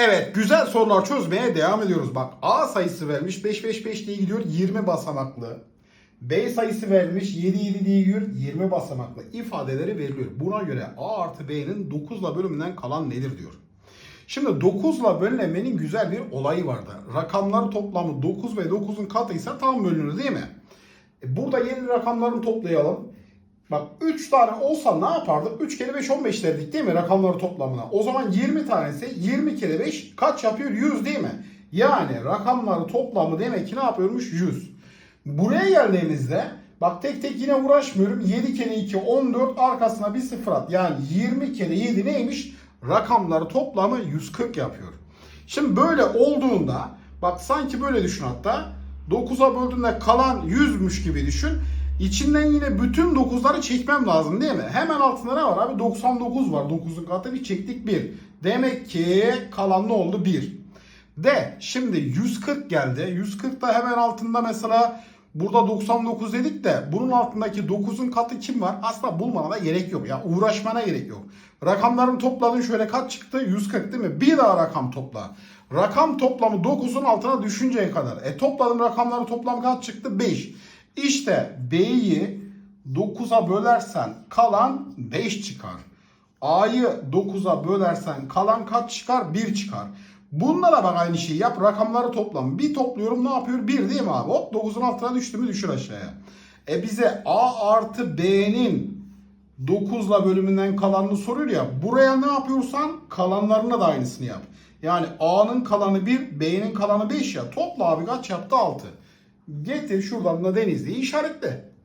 Evet güzel sorular çözmeye devam ediyoruz. Bak A sayısı vermiş 5 5 5 diye gidiyor 20 basamaklı. B sayısı vermiş 7 7 diye gidiyor 20 basamaklı ifadeleri veriliyor. Buna göre A artı B'nin 9 ile bölümünden kalan nedir diyor. Şimdi 9 ile bölünemenin güzel bir olayı vardı. Rakamları toplamı 9 ve 9'un katıysa tam bölünür değil mi? E, Burada yeni rakamlarını toplayalım. Bak 3 tane olsa ne yapardık? 3 kere 5 15 derdik değil mi rakamları toplamına? O zaman 20 tanesi 20 kere 5 kaç yapıyor? 100 değil mi? Yani rakamları toplamı demek ki ne yapıyormuş? 100. Buraya geldiğimizde bak tek tek yine uğraşmıyorum. 7 kere 2 14 arkasına bir sıfır at. Yani 20 kere 7 neymiş? Rakamları toplamı 140 yapıyor. Şimdi böyle olduğunda bak sanki böyle düşün hatta 9'a böldüğünde kalan 100'müş gibi düşün. İçinden yine bütün 9'ları çekmem lazım değil mi? Hemen altında ne var abi? 99 var. 9'un katı bir çektik 1. Demek ki kalan ne oldu? 1. De şimdi 140 geldi. 140 da hemen altında mesela burada 99 dedik de bunun altındaki 9'un katı kim var? Aslında bulmana da gerek yok. Ya uğraşmana gerek yok. Rakamların topladın şöyle kaç çıktı? 140 değil mi? Bir daha rakam topla. Rakam toplamı 9'un altına düşünceye kadar. E topladığın rakamların toplamı kaç çıktı? 5. İşte B'yi 9'a bölersen kalan 5 çıkar. A'yı 9'a bölersen kalan kaç çıkar? 1 çıkar. Bunlara bak aynı şeyi yap. Rakamları toplam. Bir topluyorum ne yapıyor? 1 değil mi abi? Hop 9'un altına düştü mü düşür aşağıya. E bize A artı B'nin 9'la bölümünden kalanını soruyor ya. Buraya ne yapıyorsan kalanlarına da aynısını yap. Yani A'nın kalanı 1, B'nin kalanı 5 ya. Topla abi kaç yaptı? 6. Getir şuradan da Denizli'yi işaretle.